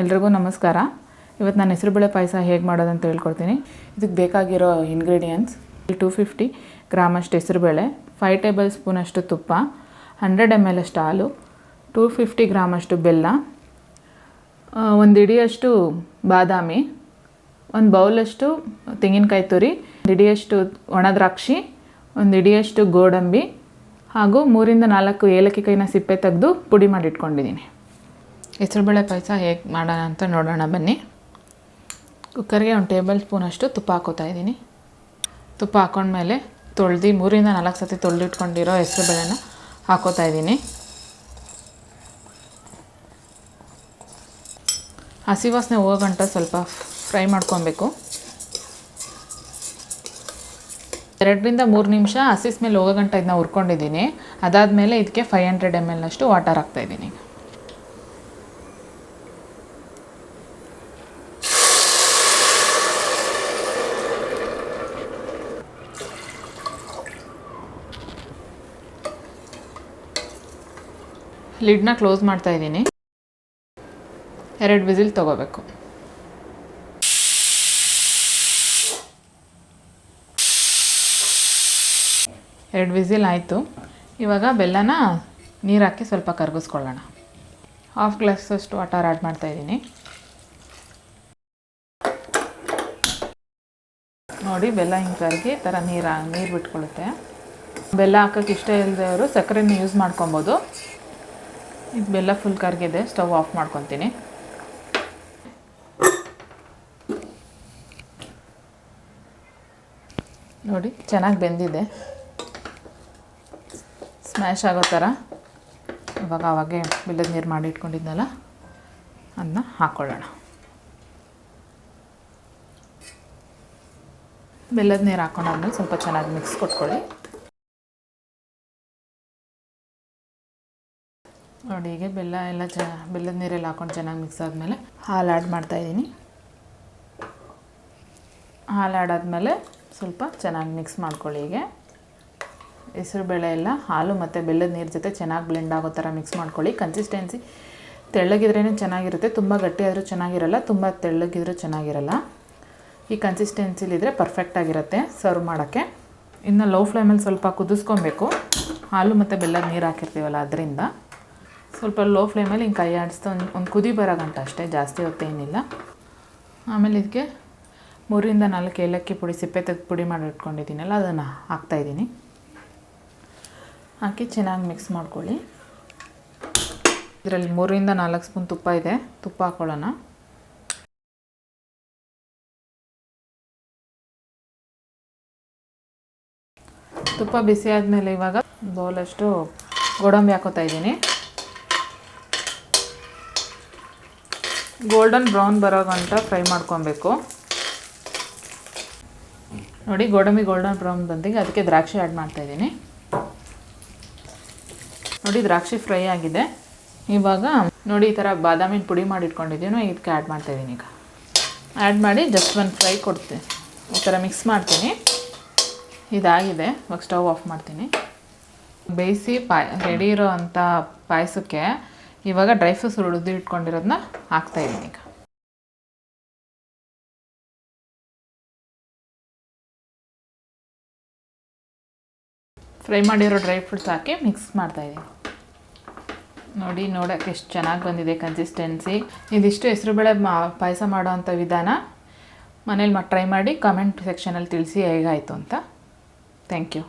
ಎಲ್ರಿಗೂ ನಮಸ್ಕಾರ. ಇವತ್ತು ನಾನು ಹೆಸರುಬೇಳೆ ಪಾಯಸ ಹೇಗೆ ಮಾಡೋದಂತ ಹೇಳ್ಕೊಡ್ತೀನಿ. ಇದಕ್ಕೆ ಬೇಕಾಗಿರೋ ಇಂಗ್ರೀಡಿಯೆಂಟ್ಸ್ ಟೂ ಫಿಫ್ಟಿ ಗ್ರಾಮಷ್ಟು ಹೆಸರುಬೇಳೆ ಫೈವ್ ಟೇಬಲ್ ಸ್ಪೂನಷ್ಟು ತುಪ್ಪ ಹಂಡ್ರೆಡ್ ಎಂ ಎಲ್ ಅಷ್ಟು ಹಾಲು ಟೂ ಫಿಫ್ಟಿ ಗ್ರಾಮಷ್ಟು ಬೆಲ್ಲ ಒಂದು ಇಡಿಯಷ್ಟು ಬಾದಾಮಿ, ಒಂದು ಬೌಲಷ್ಟು ತೆಂಗಿನಕಾಯಿ ತುರಿ, ಒಂದು ಇಡಿಯಷ್ಟು ಒಣ ದ್ರಾಕ್ಷಿ, ಒಂದು ಇಡಿಯಷ್ಟು ಗೋಡಂಬಿ ಹಾಗೂ ಮೂರಿಂದ ನಾಲ್ಕು ಏಲಕ್ಕಿ ಕೈನ ಸಿಪ್ಪೆ ತೆಗೆದು ಪುಡಿ ಮಾಡಿ ಇಟ್ಕೊಂಡಿದ್ದೀನಿ. ಹೆಸರುಬೇಳೆ ಪಾಯಸ ಹೇಗೆ ಮಾಡೋಣ ಅಂತ ನೋಡೋಣ, ಬನ್ನಿ. ಕುಕ್ಕರ್ಗೆ ಒಂದು ಟೇಬಲ್ ಸ್ಪೂನಷ್ಟು ತುಪ್ಪ ಹಾಕೋತಾ ಇದ್ದೀನಿ. ತುಪ್ಪ ಹಾಕೊಂಡ್ಮೇಲೆ ತೊಳ್ದು ಮೂರಿಂದ ನಾಲ್ಕು ಸತಿ ತೊಳೆದಿಟ್ಕೊಂಡಿರೋ ಹೆಸರುಬೇಳೆನ ಹಾಕೋತಾ ಇದ್ದೀನಿ. ಹಸಿ ವಾಸನೆ ಹೋಗಂಟ ಗಂಟ ಸ್ವಲ್ಪ ಫ್ರೈ ಮಾಡ್ಕೊಬೇಕು. ಎರಡರಿಂದ ಮೂರು ನಿಮಿಷ ಹಸಿ ಸ್ಮೆಲ್ ಹೋಗೋ ಗಂಟ ಇದನ್ನ ಹುರ್ಕೊಂಡಿದ್ದೀನಿ. ಅದಾದಮೇಲೆ ಇದಕ್ಕೆ ಫೈವ್ ಹಂಡ್ರೆಡ್ ಎಂ ಎಲ್ನಷ್ಟು ವಾಟರ್ ಹಾಕ್ತಾಯಿದ್ದೀನಿ ಲಿಡ್ನ ಕ್ಲೋಸ್ ಮಾಡ್ತಾ ಇದ್ದೀನಿ. ಎರಡು ವಿಸಿಲ್ ತೊಗೋಬೇಕು. ಎರಡು ವಿಸಿಲ್ ಆಯಿತು. ಇವಾಗ ಬೆಲ್ಲನ ನೀರು ಹಾಕಿ ಸ್ವಲ್ಪ ಕರಗಿಸ್ಕೊಳ್ಳೋಣ. ಹಾಫ್ ಗ್ಲಾಸಷ್ಟು ವಾಟರ್ ಆ್ಯಡ್ ಮಾಡ್ತಾಯಿದ್ದೀನಿ ನೋಡಿ, ಬೆಲ್ಲ ಹಿಂಗೆ ಕರಗಿ ಥರ ನೀರು ನೀರು ಬಿಟ್ಕೊಳ್ಳುತ್ತೆ ಬೆಲ್ಲ ಹಾಕೋಕ್ಕೆ ಇಷ್ಟ ಇಲ್ಲದವರು ಸಕ್ಕರೆನ ಯೂಸ್ ಮಾಡ್ಕೊಬೋದು. ಇದು ಬೆಲ್ಲ ಫುಲ್ ಕರ್ಗಿದೆ ಸ್ಟವ್ ಆಫ್ ಮಾಡ್ಕೊತೀನಿ. ನೋಡಿ, ಚೆನ್ನಾಗಿ ಬೆಂದಿದೆ. ಸ್ಮ್ಯಾಶ್ ಆಗೋ ಥರ. ಇವಾಗ ಅವಾಗೆ ಬೆಲ್ಲದ ನೀರು ಮಾಡಿ ಇಟ್ಕೊಂಡಿದ್ನಲ್ಲ ಅದನ್ನ ಹಾಕ್ಕೊಳ್ಳೋಣ ಬೆಲ್ಲದ ನೀರು ಹಾಕೊಂಡಾದ್ಮೇಲೆ ಸ್ವಲ್ಪ ಚೆನ್ನಾಗಿ ಮಿಕ್ಸ್ ಕೊಟ್ಕೊಳ್ಳಿ. ನೋಡಿ, ಹೀಗೆ ಬೆಲ್ಲ ಎಲ್ಲ ಚ, ಬೆಲ್ಲದ ನೀರೆಲ್ಲ ಹಾಕೊಂಡು ಚೆನ್ನಾಗಿ ಮಿಕ್ಸ್ ಆದಮೇಲೆ ಹಾಲು ಆ್ಯಡ್ ಮಾಡ್ತಾಯಿದ್ದೀನಿ ಹಾಲು ಆಡಾದ್ಮೇಲೆ ಸ್ವಲ್ಪ ಚೆನ್ನಾಗಿ ಮಿಕ್ಸ್ ಮಾಡ್ಕೊಳ್ಳಿ ಹೀಗೆ. ಹೆಸರುಬೇಳೆ ಎಲ್ಲ, ಹಾಲು ಮತ್ತು ಬೆಲ್ಲದ ನೀರು ಜೊತೆ ಚೆನ್ನಾಗಿ ಬ್ಲೆಂಡ್ ಆಗೋ ಥರ ಮಿಕ್ಸ್ ಮಾಡ್ಕೊಳ್ಳಿ. ಕನ್ಸಿಸ್ಟೆನ್ಸಿ ತೆಳ್ಳಗಿದ್ರೇ ಚೆನ್ನಾಗಿರುತ್ತೆ, ತುಂಬ ಗಟ್ಟಿಯಾದರೂ ಚೆನ್ನಾಗಿರಲ್ಲ, ತುಂಬ ತೆಳ್ಳಗಿದ್ರೂ ಚೆನ್ನಾಗಿರಲ್ಲ. ಈ ಕನ್ಸಿಸ್ಟೆನ್ಸಿಲಿದ್ರೆ ಪರ್ಫೆಕ್ಟಾಗಿರುತ್ತೆ ಸರ್ವ್ ಮಾಡೋಕ್ಕೆ. ಇನ್ನು ಲೋ ಫ್ಲೇಮಲ್ಲಿ ಸ್ವಲ್ಪ ಕುದಿಸ್ಕೊಬೇಕು. ಹಾಲು ಮತ್ತು ಬೆಲ್ಲದ ನೀರು ಹಾಕಿರ್ತೀವಲ್ಲ, ಅದರಿಂದ. ಸ್ವಲ್ಪ ಲೋ ಫ್ಲೇಮಲ್ಲಿ ಹಿಂಗೆ ಕೈ ಆಡಿಸ್ತಾ ಒಂದು ಒಂದು ಕುದಿ ಬರೋ ಗಂಟ ಅಷ್ಟೇ, ಜಾಸ್ತಿ ಹೊತ್ತೇನಿಲ್ಲ ಆಮೇಲೆ ಇದಕ್ಕೆ ಮೂರಿಂದ ನಾಲ್ಕು ಏಲಕ್ಕಿ ಪುಡಿ, ಸಿಪ್ಪೆ ತೆಗೆದು ಪುಡಿ ಮಾಡಿ ಇಟ್ಕೊಂಡಿದ್ದೀನಲ್ಲ, ಅದನ್ನು ಹಾಕ್ತಾಯಿದ್ದೀನಿ ಹಾಕಿ ಚೆನ್ನಾಗಿ ಮಿಕ್ಸ್ ಮಾಡ್ಕೊಳ್ಳಿ. ಇದರಲ್ಲಿ ಮೂರಿಂದ ನಾಲ್ಕು ಸ್ಪೂನ್ ತುಪ್ಪ ಇದೆ, ತುಪ್ಪ ಹಾಕ್ಕೊಳ್ಳೋಣ ತುಪ್ಪ ಬಿಸಿ ಆದಮೇಲೆ ಇವಾಗ ಬೌಲಷ್ಟು ಗೋಡಂಬಿ ಹಾಕೋತಾ ಇದ್ದೀನಿ. ಗೋಲ್ಡನ್ ಬ್ರೌನ್ ಬರೋ ಫ್ರೈ ಮಾಡ್ಕೊಬೇಕು. ನೋಡಿ ಗೋಡಂಬಿ ಗೋಲ್ಡನ್ ಬ್ರೌನ್ ಬಂದಿಗೆ ಅದಕ್ಕೆ ದ್ರಾಕ್ಷಿ ಆ್ಯಡ್ ಮಾಡ್ತಾಯಿದ್ದೀನಿ ನೋಡಿ ದ್ರಾಕ್ಷಿ ಫ್ರೈ ಆಗಿದೆ. ಇವಾಗ ನೋಡಿ ಈ ಥರ ಬಾದಾಮಿನ ಪುಡಿ ಮಾಡಿ ಇಟ್ಕೊಂಡಿದ್ದೀನಿ ಇದಕ್ಕೆ ಆ್ಯಡ್ ಮಾಡ್ತಾಯಿದ್ದೀನಿ ಈಗ. ಆ್ಯಡ್ ಮಾಡಿ ಜಸ್ಟ್ ಒಂದು ಫ್ರೈ ಕೊಡ್ತೀನಿ ಈ ಥರ ಮಿಕ್ಸ್ ಮಾಡ್ತೀನಿ. ಇದಾಗಿದೆ, ಇವಾಗ ಸ್ಟವ್ ಆಫ್ ಮಾಡ್ತೀನಿ. ಬೇಯಿಸಿ ಪಾಯ ರೆಡಿ ಇರೋ ಅಂಥ ಪಾಯಸಕ್ಕೆ ಇವಾಗ ಡ್ರೈ ಫ್ರೂಟ್ಸ್ ಹುರಿದು ಇಟ್ಕೊಂಡಿರೋದನ್ನ ಹಾಕ್ತಾಯಿದ್ದೀನಿ ಈಗ. ಫ್ರೈ ಮಾಡಿರೋ ಡ್ರೈ ಫ್ರೂಟ್ಸ್ ಹಾಕಿ ಮಿಕ್ಸ್ ಮಾಡ್ತಾ ಇದ್ದೀನಿ ನೋಡಿ ನೋಡೋಕ್ಕೆ ಎಷ್ಟು ಚೆನ್ನಾಗಿ ಬಂದಿದೆ ಕನ್ಸಿಸ್ಟೆನ್ಸಿ ಇದಿಷ್ಟು ಹೆಸರುಬೇಳೆ ಮಾ, ಪಾಯಸ ಮಾಡೋ ಅಂಥ ವಿಧಾನ. ಮನೇಲಿ ಟ್ರೈ ಮಾಡಿ ಕಮೆಂಟ್ ಸೆಕ್ಷನಲ್ಲಿ ತಿಳಿಸಿ ಹೇಗಾಯಿತು ಅಂತ. Thank you